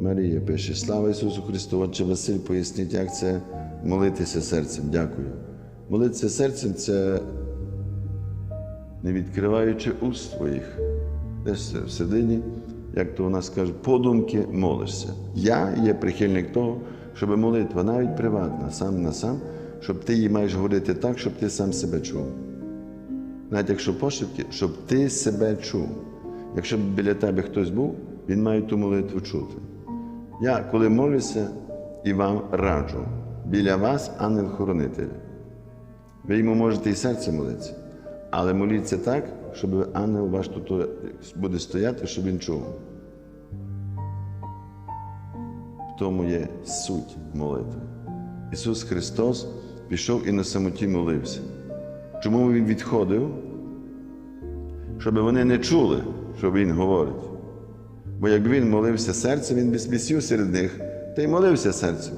Марія пише: Слава Ісусу Христу! Отче Василь, поясніть, як це молитися серцем. Дякую. Молитися серцем це не відкриваючи уст своїх. Десь всередині, як то у нас каже, подумки молишся. Я є прихильник того, щоб молитва навіть приватна, сам на сам, щоб ти її маєш говорити так, щоб ти сам себе чув. Навіть якщо пошепки, щоб ти себе чув. Якщо б біля тебе хтось був, він має ту молитву чути. Я, коли молюся, і вам раджу, біля вас ангел-хоронитель. Ви йому можете і серце молитися, але моліться так, щоб ангел ваш тут буде стояти, щоб він чув. В тому є суть молитви. Ісус Христос пішов і на самоті молився. Чому Він відходив? Щоб вони не чули, що Він говорить. Бо якби він молився серцем, він би висів серед них, та й молився серцем.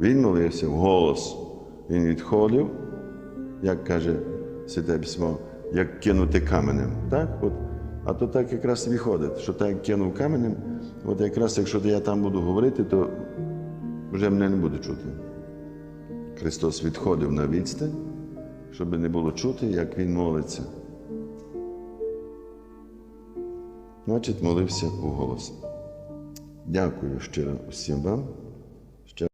Він молився в голос. Він відходив, як каже Святе Письмо, як кинути каменем. Так? От, а то так якраз виходить, що так як кинув каменем, от якраз якщо я там буду говорити, то вже мене не буде чути. Христос відходив на відстань, щоб не було чути, як Він молиться. Значить, молився у голос. Дякую щиро усім вам.